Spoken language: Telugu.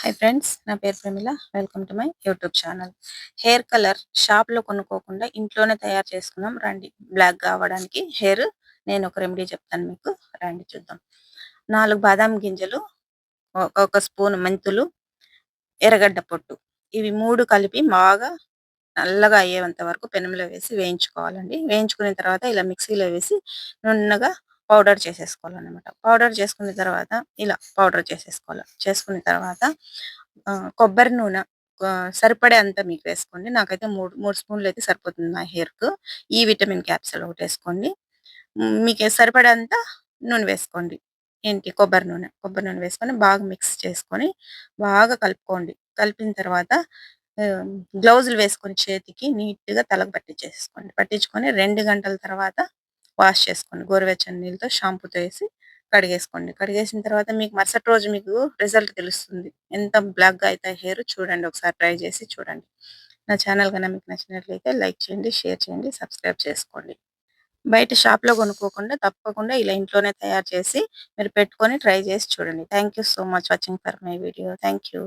హాయ్ ఫ్రెండ్స్ నా పేరు Pramila welcome to my YouTube channel hair colour షాప్లో కొనుక్కోకుండా ఇంట్లోనే తయారు చేసుకున్నాం. రండి బ్లాక్ కావడానికి హెయిర్ నేను ఒక రెమెడీ చెప్తాను మీకు. రండి చూద్దాం. నాలుగు బాదాం గింజలు ఒ- ఒక స్పూన్ మెంతులు ఎర్రగడ్డ పొట్టు. ఇవి మూడు కలిపి బాగా నల్లగా అయ్యేంత వరకు పెనంలో వేసి వేయించుకోవాలండి. వేయించుకున్న తర్వాత ఇలా మిక్సీలో వేసి నున్నగా పౌడర్ చేసేసుకోవాలన్నమాట. పౌడర్ చేసుకున్న తర్వాత ఇలా పౌడర్ చేసేసుకోవాలి చేసుకున్న తర్వాత కొబ్బరి నూనె సరిపడే అంత మీకు వేసుకోండి. నాకైతే మూడు మూడు స్పూన్లు అయితే సరిపోతుంది నా హెయిర్కు ఈ విటమిన్ క్యాప్సూల్ ఒకటి వేసుకోండి. మీకు మీకు సరిపడేంత నూనె వేసుకోండి. ఏంటి? కొబ్బరి నూనె కొబ్బరి నూనె వేసుకొని బాగా మిక్స్ చేసుకొని బాగా కలుపుకోండి. కలిపిన తర్వాత గ్లౌజులు వేసుకొని చేతికి నీట్గా తలకు పట్టించేసుకోండి. పట్టించుకొని రెండు గంటల తర్వాత వాష్ చేసుకోండి. గోరువెచ్చని నీళ్ళతో షాంపూతో వేసి కడిగేసుకోండి. కడిగేసిన తర్వాత మీకు మరుసటి రోజు మీకు రిజల్ట్ తెలుస్తుంది. ఎంత బ్లాక్గా అయితే హెయిర్ చూడండి. ఒకసారి ట్రై చేసి చూడండి. నా ఛానల్ కన్నా మీకు నచ్చినట్లయితే లైక్ చేయండి షేర్ చేయండి సబ్స్క్రైబ్ చేసుకోండి. బయట షాప్లో కొనుక్కోకుండా తప్పకుండా ఇలా ఇంట్లోనే తయారు చేసి మీరు పెట్టుకొని ట్రై చేసి చూడండి. Thank you so much watching for my video. Thank you